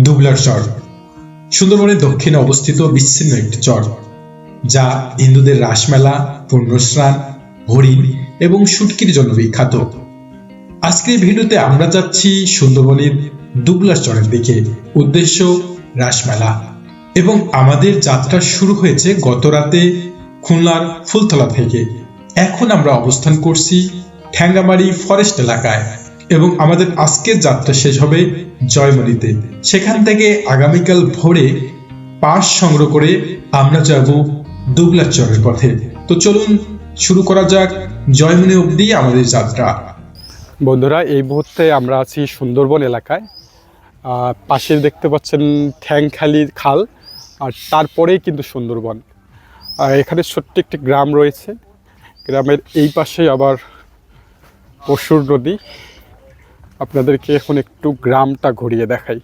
দুবলার চর। সুন্দরবনের দক্ষিণে অবস্থিত বিচ্ছিন্ন একটি চর, যা হিন্দুদের রাসমেলা, পুণ্যস্নান, হরিণ এবং শুটকির জন্য বিখ্যাত। আজকের ভিডিওতে আমরা যাচ্ছি সুন্দরবনের দুবলার চরের দিকে। উদ্দেশ্য, রাসমেলা। এবং আমাদের যাত্রা শুরু হয়েছে গত রাতে খুলনার ফুলতলা থেকে। এখন আমরা অবস্থান করছি ঠ্যাঙ্গামারি ফরেস্ট এলাকায়। এবং আমাদের আজকের যাত্রা শেষ হবে জয়মরিতে সেখান থেকে আগামীকাল ভোরে পাস সংগ্রহ করে আমরা যাব দুবলার চরের পথে। তো চলুন শুরু করা যাক জয়মনি অবধি আমাদের যাত্রা। বন্ধুরা, এই মুহূর্তে আমরা আছি সুন্দরবন এলাকায়। পাশে দেখতে পাচ্ছেন ঠ্যাংখালি খাল, আর তারপরেই কিন্তু সুন্দরবন। এখানে ছোট্ট একটি গ্রাম রয়েছে। গ্রামের এই পাশে আবার পশুর নদী। আপনাদেরকে এখন একটু গ্রামটা ঘুরিয়ে দেখাই।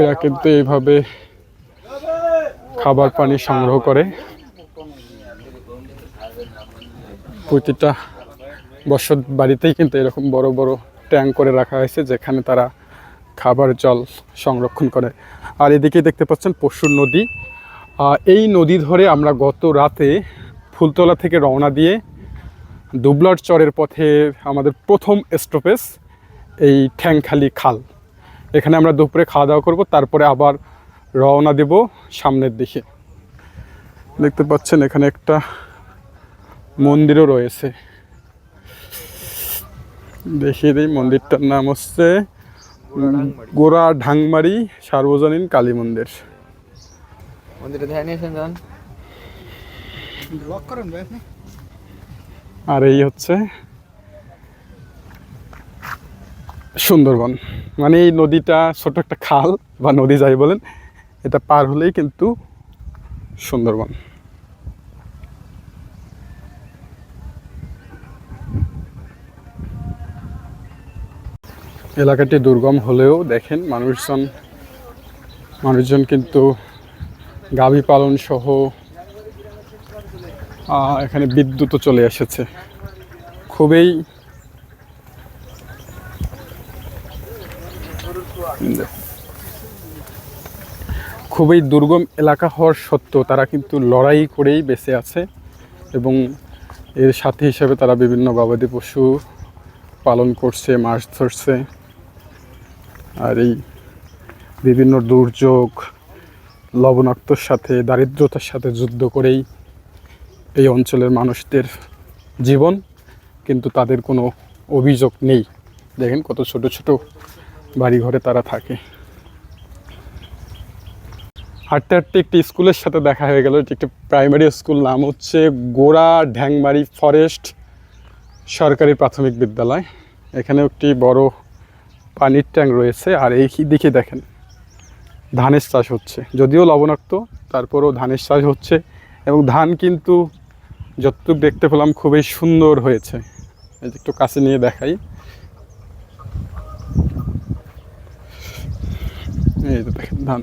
এরা কিন্তু এইভাবে খাবার পানি সংগ্রহ করে। প্রতিটা বসত বাড়িতেই কিন্তু এরকম বড় বড় ট্যাঙ্ক করে রাখা হয়েছে, যেখানে তারা খাবার জল সংরক্ষণ করে। আর এদিকে দেখতে পাচ্ছেন পশুর নদী। এই নদী ধরে আমরা গত রাতে ফুলতলা থেকে রওনা দিয়ে দুবলার চরের পথে আমাদের প্রথম স্টপেজ, এই ঠ্যাংখালি খাল। এখানে আমরা দুপুরে খাওয়া দাওয়া করব, তারপরে আবার রওনা দেব সামনের দিকে। দেখতে পাচ্ছেন এখানে একটা মন্দিরও রয়েছে। দেখিয়ে দিই, মন্দিরটার নাম হচ্ছে গোড়া ঢাংমারি সার্বজনীন কালী মন্দির। মন্দিরে ধ্যান যান আর এই হচ্ছে সুন্দরবন। মানে এই নদীটা ছোট একটা খাল, বা নদী যাই বলেন, এটা পার হলেই কিন্তু সুন্দরবন। এলাকাটি দুর্গম হলেও দেখেন মানুষজন মানুষজন কিন্তু গাভী পালন সহ এখানে বিদ্যুৎও চলে এসেছে। খুবই খুবই দুর্গম এলাকা হওয়ার সত্ত্বেও তারা কিন্তু লড়াই করেই বেঁচে আছে এবং এর সাথে হিসাবে তারা বিভিন্ন গবাদি পশু পালন করছে, মাছ ধরছে। আর এই বিভিন্ন দুর্যোগ, লবণাক্তর সাথে, দারিদ্রতার সাথে যুদ্ধ করেই এই অঞ্চলের মানুষদের জীবন, কিন্তু তাদের কোনো অভিযোগ নেই। দেখেন কত ছোট ছোট বাড়িঘরে তারা থাকে। হাঁটতে হাঁটতে একটি স্কুলের সাথে দেখা হয়ে গেল এটি একটি প্রাইমারি স্কুল। নাম হচ্ছে গোড়া ঢ্যাংমারি ফরেস্ট সরকারি প্রাথমিক বিদ্যালয়। এখানে একটি বড় পানির ট্যাঙ্ক রয়েছে, আর এই দিকে দেখেন ধানের চাষ হচ্ছে। যদিও লবণাক্ত, তারপরেও ধানের চাষ হচ্ছে, এবং ধান কিন্তু যতটুকু দেখতে পেলাম, খুবই সুন্দর হয়েছে। একটু কাছে নিয়ে দেখাই। এই যে দেখেন, ধান।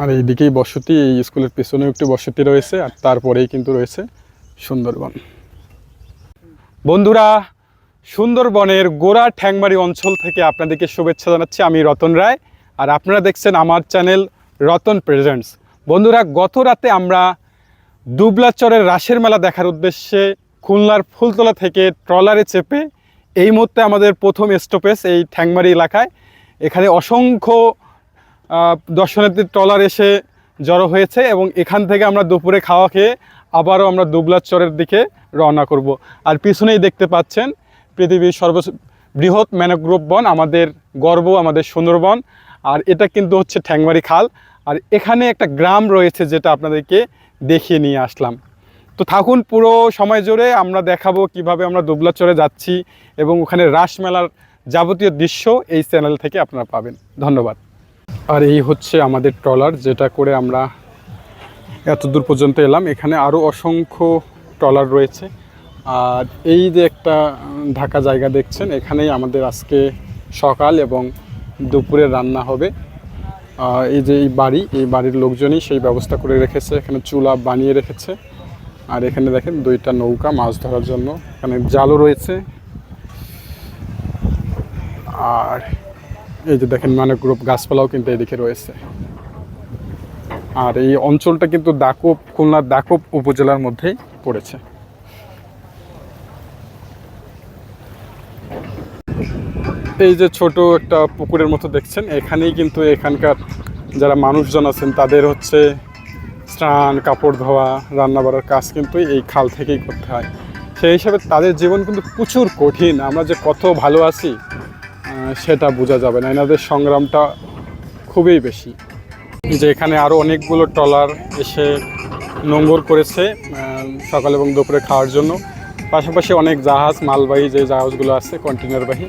আর এইদিকেই বসতি, এই স্কুলের পেছনেও একটি বসতি রয়েছে, আর তারপরেই কিন্তু রয়েছে সুন্দরবন। বন্ধুরা, সুন্দরবনের গোড়া ঠ্যাংমারি অঞ্চল থেকে আপনাদেরকে শুভেচ্ছা জানাচ্ছি। আমি রতন রায়, আর আপনারা দেখছেন আমার চ্যানেল রতন প্রেজেন্টস। বন্ধুরা, গত রাতে আমরা দুবলাচরের রাসের মেলা দেখার উদ্দেশ্যে খুলনার ফুলতলা থেকে ট্রলারে চেপে এই মুহূর্তে আমাদের প্রথম স্টপেজ এই ঠ্যাংমারি এলাকায়। এখানে অসংখ্য দর্শনার্থী ট্রলার এসে জড়ো হয়েছে এবং এখান থেকে আমরা দুপুরে খাওয়া খেয়ে আবারও আমরা দুবলার চরের দিকে রওনা করব। আর পিছনেই দেখতে পাচ্ছেন পৃথিবীর সর্ব বৃহৎ ম্যানগ্রোভ বন, আমাদের গর্ব, আমাদের সুন্দরবন। আর এটা কিন্তু হচ্ছে ঠ্যাংমারি খাল। আর এখানে একটা গ্রাম রয়েছে যেটা আপনাদেরকে দেখিয়ে নিয়ে আসলাম। তো থাকুন, পুরো সময় জুড়ে আমরা দেখাবো কীভাবে আমরা দুবলাচরে যাচ্ছি এবং ওখানে রাসমেলার যাবতীয় দৃশ্য এই চ্যানেল থেকে আপনারা পাবেন। ধন্যবাদ। আর এই হচ্ছে আমাদের ট্রলার যেটা করে আমরা এত দূর পর্যন্ত এলাম। এখানে আরও অসংখ্য ট্রলার রয়েছে। আর এই যে একটা ঢাকা জায়গা দেখছেন, এখানেই আমাদের আজকে সকাল এবং দুপুরে রান্না হবে। এই যে এই বাড়ি, এই বাড়ির লোকজনই সেই ব্যবস্থা করে রেখেছে। এখানে চুলা বানিয়ে রেখেছে। আর এখানে দেখেন দুইটা নৌকা মাছ ধরার জন্য এখানে জালও রয়েছে। আর এই যে দেখেন মানে গ্রুপ গাছপালাও কিন্তু এদিকে রয়েছে। আর এই অঞ্চলটা কিন্তু দাকুব খুলনার দাকুব উপজেলার মধ্যেই পড়েছে। এই যে ছোট একটা পুকুরের মতো দেখছেন, এখানেই কিন্তু এখানকার যারা মানুষজন আছেন, তাদের হচ্ছে স্নান, কাপড় ধোয়া রান্না বাড়ার কাজ কিন্তু এই খাল থেকেই করতে হয়। সেই হিসাবে তাদের জীবন কিন্তু প্রচুর কঠিন। আমরা যে কত ভালো আছি সেটা বোঝা যাবে না। এনাদের সংগ্রামটা খুবই বেশি। যে এখানে আরও অনেকগুলো ট্রলার এসে নোঙ্গর করেছে সকাল এবং দুপুরে খাওয়ার জন্য। পাশাপাশি অনেক জাহাজ, মালবাহী যে জাহাজগুলো আছে কন্টেনারবাহী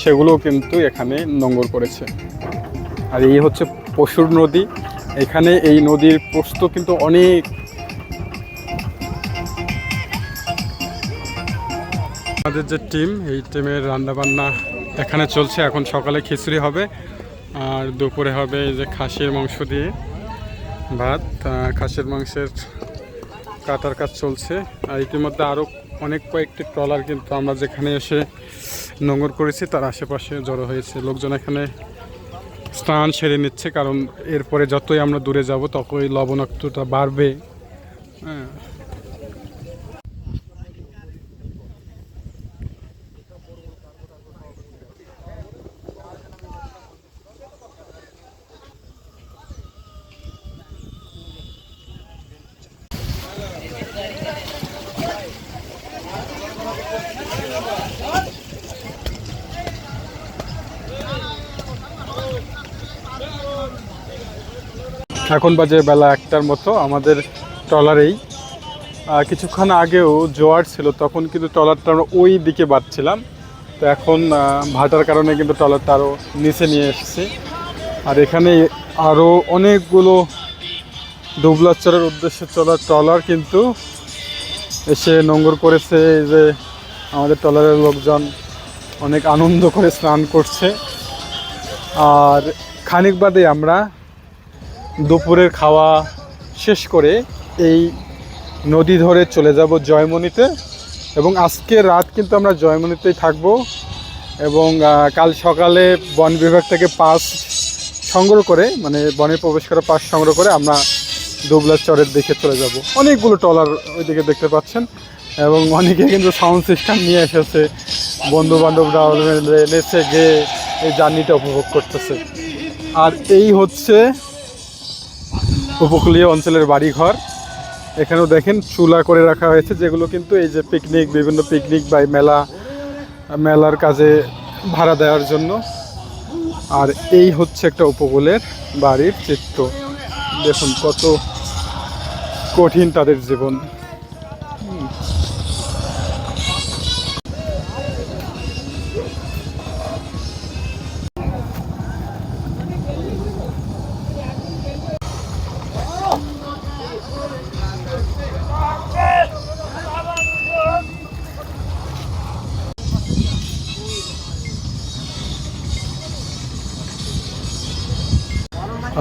সেগুলোও কিন্তু এখানে নোঙ্গর করেছে। আর এই হচ্ছে পশুর নদী। এখানে এই নদীর প্রস্থ কিন্তু অনেক। আমাদের যে টিম, এই টিমের রান্নাবান্না এখানে চলছে। এখন সকালে খিচুড়ি হবে, আর দুপুরে হবে যে খাসির মাংস দিয়ে ভাত। খাসির মাংসের কাটার কাজ চলছে। আর ইতিমধ্যে আরও অনেক কয়েকটি ট্রলার কিন্তু আমরা যেখানে এসে নোংর করেছে, তার আশেপাশে জড়ো হয়েছে। লোকজন এখানে স্নান সেরে নিচ্ছে, কারণ এরপরে যতই আমরা দূরে যাব, ততই লবণাক্তটা বাড়বে। হ্যাঁ। এখন বাজে বেলা একটার মতো, আমাদের ট্রলারেই কিছুক্ষণ আগেও জোয়ার ছিল, তখন কিন্তু ট্রলারটা আমরা ওই দিকে বাঁধছিলাম তো এখন ভাটার কারণে কিন্তু ট্রলারটা আরও নিচে নিয়ে এসেছি। আর এখানে আরও অনেকগুলো দুবলাচরের উদ্দেশ্যে চলা ট্রলার কিন্তু এসে নোঙ্গর করেছে। যে আমাদের ট্রলারের লোকজন অনেক আনন্দ করে স্নান করছে। আর খানিক বাদে আমরা দুপুরের খাওয়া শেষ করে এই নদী ধরে চলে যাব জয়মণিতে এবং আজকে রাত কিন্তু আমরা জয়মণিতেই থাকব এবং কাল সকালে বন বিভাগ থেকে পাস সংগ্রহ করে মানে বনে প্রবেশ করা পাস সংগ্রহ করে আমরা দুবলার চরের দিকে চলে যাব। অনেকগুলো ট্রলার ওইদিকে দেখতে পাচ্ছেন এবং অনেকে কিন্তু সাউন্ড সিস্টেম নিয়ে এসেছে। বন্ধু বান্ধবরা নেচে গিয়ে এই জার্নিটা উপভোগ করতেছে। আর এই হচ্ছে উপকূলীয় অঞ্চলের বাড়িঘর। এখানেও দেখেন চুলা করে রাখা হয়েছে, যেগুলো কিন্তু এই যে পিকনিক বিভিন্ন পিকনিক বা মেলা, মেলার কাজে ভাড়া দেওয়ার জন্য। আর এই হচ্ছে একটা উপকূলের বাড়ির চিত্র। দেখুন কত কঠিন তাদের জীবন।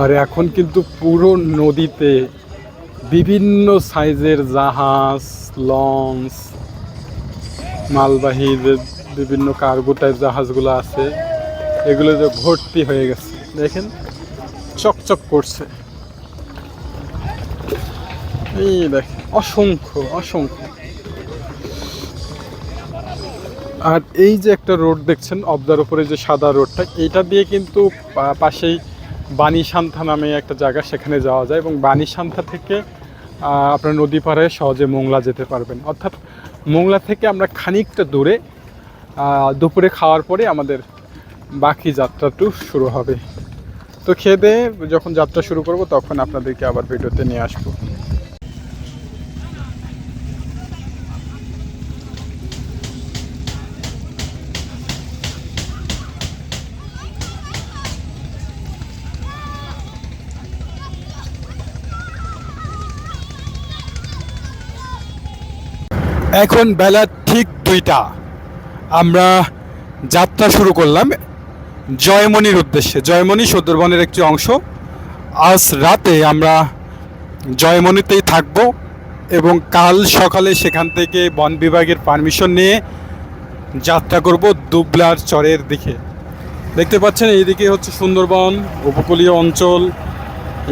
আর এখন কিন্তু পুরো নদীতে বিভিন্ন সাইজের জাহাজ, লঞ্চ, মালবাহী যে বিভিন্ন কার্গো টাইপ জাহাজগুলো আছে, এগুলো যে ভর্তি হয়ে গেছে, দেখেন, চকচক করছে। এই দেখ অসংখ্য অসংখ্য। আর এই যে একটা রোড দেখছেন, অবদার উপরে যে সাদা রোডটা এটা দিয়ে কিন্তু পাশেই বাণীসান্থা নামে একটা জায়গা সেখানে যাওয়া যায় এবং বাণীসান্থা থেকে আপনার নদী পাড়ে সহজে মোংলা যেতে পারবেন। অর্থাৎ মোংলা থেকে আমরা খানিকটা দূরে দুপুরে খাওয়ার পরে আমাদের বাকি যাত্রাটু শুরু হবে। তো খেয়ে দিয়ে যখন যাত্রা শুরু করব তখন আপনাদেরকে আবার ভিডিওতে নিয়ে আসব। এখন বেলা ঠিক দুইটা। আমরা যাত্রা শুরু করলাম জয়মনির উদ্দেশ্যে। জয়মনি সুন্দরবনের একটি অংশ। আজ রাতে আমরা জয়মনিতেই থাকব এবং কাল সকালে সেখান থেকে বন বিভাগের পারমিশন নিয়ে যাত্রা করব দুবলার চরের দিকে। দেখতে পাচ্ছেন, এইদিকে হচ্ছে সুন্দরবন, উপকূলীয় অঞ্চল,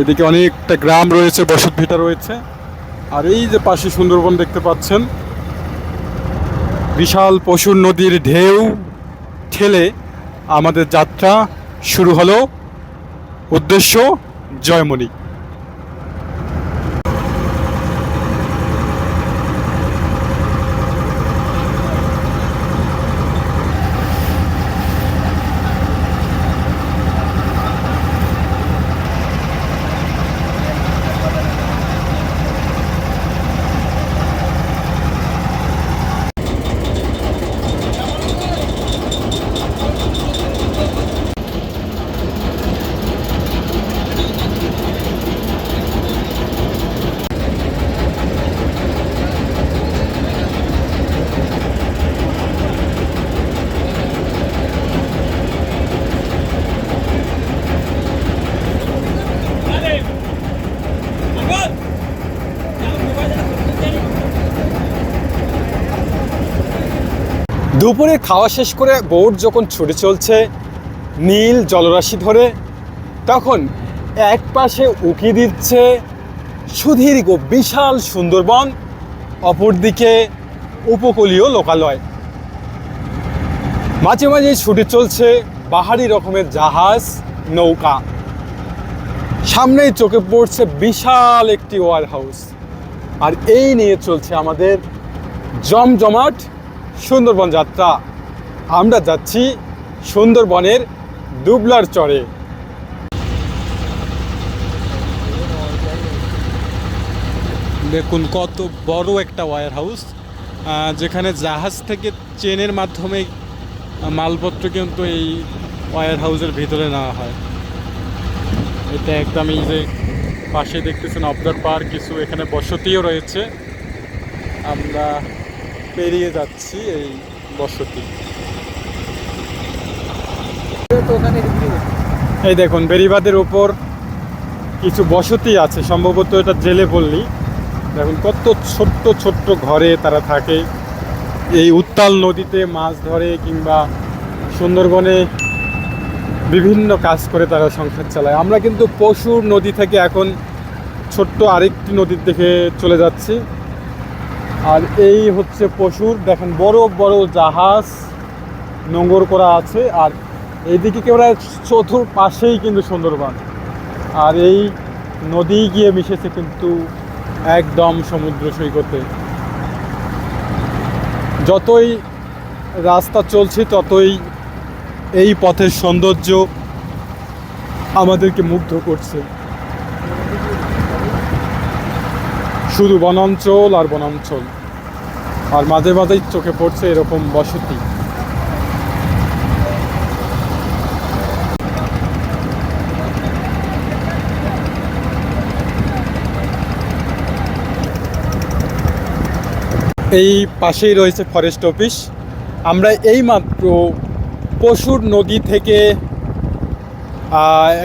এদিকে অনেকটা গ্রাম রয়েছে বসত ভিটা রয়েছে। আর এই যে পাশে সুন্দরবন দেখতে পাচ্ছেন বিশাল পশুর নদীর ঢেউ ঠেলে আমাদের যাত্রা শুরু হলো। উদ্দেশ্য জয়মণি। দুপুরে খাওয়া শেষ করে বোট যখন ছুটে চলছে নীল জলরাশি ধরে, তখন এক পাশে উঁকি দিচ্ছে সুদীর্ঘ বিশাল সুন্দরবন, অপরদিকে উপকূলীয় লোকালয়। মাঝে মাঝে ছুটে চলছে বাহারি রকমের জাহাজ, নৌকা। সামনেই চোখে পড়ছে বিশাল একটি ওয়ার হাউস আর এই নিয়ে চলছে আমাদের জমজমাট সুন্দরবন যাত্রা। আমরা যাচ্ছি সুন্দরবনের দুবলার চরে। দেখুন, কত বড় একটা ওয়ার হাউস যেখানে জাহাজ থেকে চেনের মাধ্যমে মালপত্র কিন্তু এই ওয়ার হাউসের ভিতরে নেওয়া হয়। এটা একদম এই যে পাশে দেখতেছেন অবজার পার্ক কিছু এখানে বসতিও রয়েছে। আমরা পেরিয়ে যাচ্ছি এই বসতি। এই দেখুন বেরিবাদের উপর কিছু বসতি আছে। সম্ভবত এটা জেলে বললি দেখুন, কত ছোট্ট ছোট্ট ঘরে তারা থাকে। এই উত্তাল নদীতে মাছ ধরে কিংবা সুন্দরবনে বিভিন্ন কাজ করে তারা সংসার চালায়। আমরা কিন্তু পশুর নদী থেকে এখন ছোট্ট আরেকটি নদীর দিকে চলে যাচ্ছি। আর এই হচ্ছে পশুর, দেখেন বড় বড় জাহাজ নোঙর করা আছে, আর এইদিকে কেবল চতুর পাশেই কিন্তু সুন্দরবন। আর এই নদী গিয়ে মিশেছে কিন্তু একদম সমুদ্র সৈকতে। যতই রাস্তা চলছে, ততই এই পথের সৌন্দর্য আমাদেরকে মুগ্ধ করছে। শুধু বনাঞ্চল আর বনাঞ্চল। আর মাঝে মাঝেই চোখে পড়ছে এরকম বসতি। এই পাশেই রয়েছে ফরেস্ট অফিস আমরা এইমাত্র পশুর নদী থেকে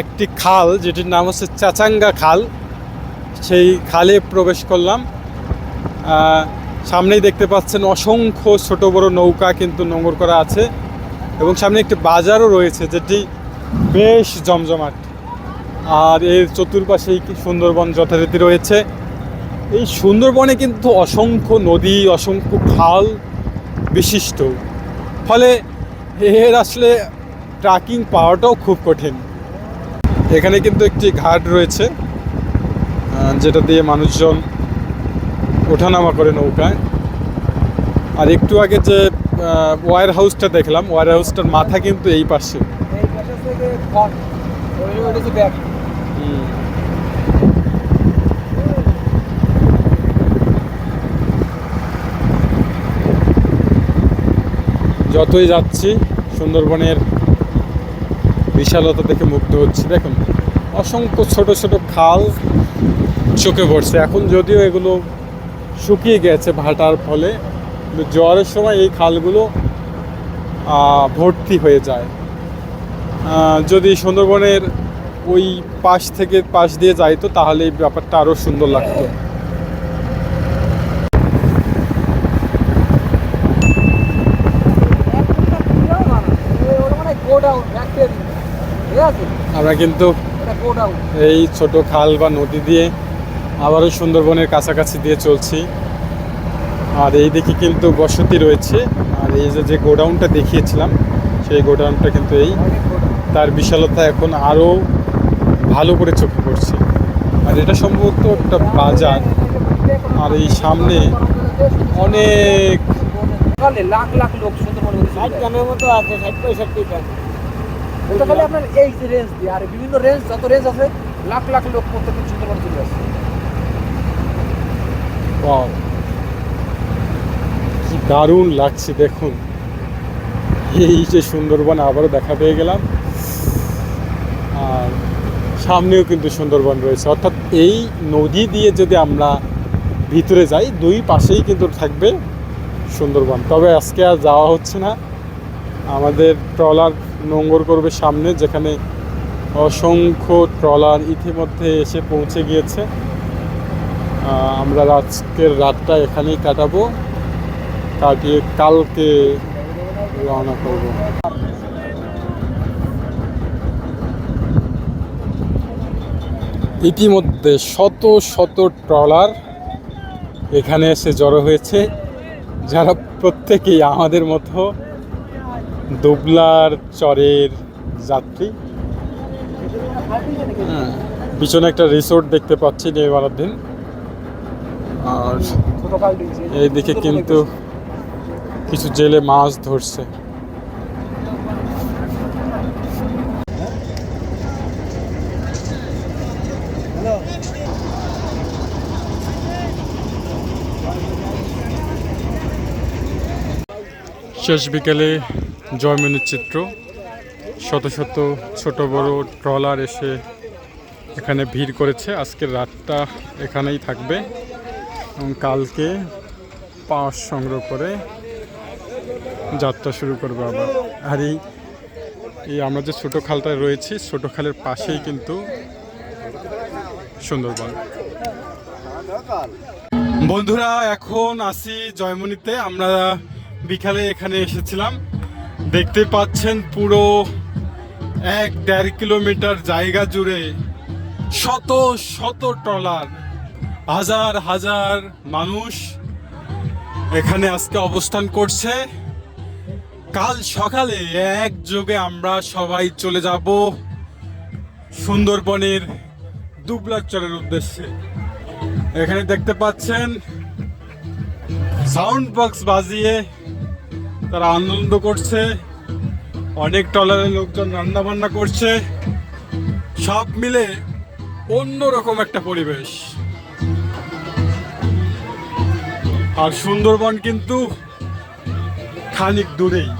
একটি খাল, যেটির নাম হচ্ছে চাচাঙ্গা খাল। সেই খালে প্রবেশ করলাম। সামনেই দেখতে পাচ্ছেন অসংখ্য ছোট বড় নৌকা কিন্তু নোঙর করা আছে এবং সামনে একটি বাজারও রয়েছে যেটি বেশ জমজমাট। আর এর চতুর্পাশেই সুন্দরবন যথারীতি রয়েছে। এই সুন্দরবনে কিন্তু অসংখ্য নদী, অসংখ্য খাল বিশিষ্ট। ফলে এর আসলে ট্রাকিং পাওয়াটাও খুব কঠিন। এখানে কিন্তু একটি ঘাট রয়েছে। যেটা দিয়ে মানুষজন ওঠানামা করে নৌকায়। আর একটু আগে যে ওয়ার হাউসটা দেখলাম ওয়ার হাউসটার মাথা কিন্তু এই পাশে। যতই যাচ্ছি, সুন্দরবনের বিশালতা দেখে মুগ্ধ হচ্ছে। দেখুন, অসংখ্য ছোট ছোট খাল চোখে পড়ছে। এখন যদিও এগুলো শুকিয়ে গেছে ভাটার ফলে জ্বরের সময় এই খালগুলো ভর্তি হয়ে যায়। যদি সুন্দরবনের ওই পাশ থেকে পাশ দিয়ে যাই তো তাহলে এই ব্যাপারটা আরও সুন্দর লাগতো। আমরা কিন্তু এই ছোট খাল বা নদী দিয়ে আবারও সুন্দরবনের কাছাকাছি দিয়ে চলছি। আর এই দিকে কিন্তু বসতি রয়েছে। আর এই যে যে গোডাউনটা দেখিয়েছিলাম সেই গোডাউনটা কিন্তু এই। তার বিশালতা এখন আরও ভালো করে চোখে পড়ছে। আর এটা সম্ভবত একটা বাজার। আর এই সামনে অনেক লাখ লাখ লোক সুন্দরবনে ষাট গ্রামের মতো আছে ষাট পঁয়ষট্টি আপনার এই রেঞ্জ দিয়ে আর বিভিন্ন রেঞ্জ যত রেঞ্জ আছে লাখ লাখ লোক প্রত্যেকদিন সুন্দরবনে চলে আসছে! কি দারুণ লাগছে, দেখুন। এই যে সুন্দরবন আবারও দেখা পেয়ে গেলাম। আর সামনেও কিন্তু সুন্দরবন রয়েছে। অর্থাৎ এই নদী দিয়ে যদি আমরা ভিতরে যাই, দুই পাশেই কিন্তু থাকবে সুন্দরবন। তবে আজকে আর যাওয়া হচ্ছে না। আমাদের ট্রলার নোঙ্গর করবে সামনে, যেখানে অসংখ্য ট্রলার ইতিমধ্যে এসে পৌঁছে গিয়েছে। আমরা আজকের রাতটা এখানেই কাটাবো। কাটিয়ে কালকে রওনা করব। ইতিমধ্যে শত শত ট্রলার এখানে এসে জড়ো হয়েছে। যারা প্রত্যেকেই আমাদের মতো দুবলার চরের যাত্রী। হ্যাঁ, পিছনে একটা রিসোর্ট দেখতে পাচ্ছি নেওয়ার দিন আর এইদিকে কিন্তু কিছু জেলে মাছ ধরছে। শেষ বিকেলে জয়মনির চিত্র। শত শত ছোট বড় ট্রলার এসে এখানে ভিড় করেছে। আজকের রাতটা এখানেই থাকবে। এবং কালকে পাশ সংগ্রহ করে যাত্রা শুরু করবে আবার। আর এই এই আমরা যে ছোটো খালটায় রয়েছি, ছোটো খালের পাশেই কিন্তু সুন্দরবন। বন্ধুরা, এখন আসি জয়মনিতে আমরা বিকালে এখানে এসেছিলাম। দেখতে পাচ্ছেন পুরো এক দেড় কিলোমিটার জায়গা জুড়ে শত শত ট্রলার। হাজার হাজার মানুষ এখানে আজকে অবস্থান করছে। কাল সকালে একযোগে আমরা সবাই চলে যাব সুন্দরবনের দুবলাচরের উদ্দেশ্যে। এখানে দেখতে পাচ্ছেন সাউন্ড বক্স বাজিয়ে তারা আনন্দ করছে। অনেক টলারের লোকজন রান্না বান্না করছে। সব মিলে অন্যরকম একটা পরিবেশ। আর সুন্দরবন কিন্তু খানিক দূরেই।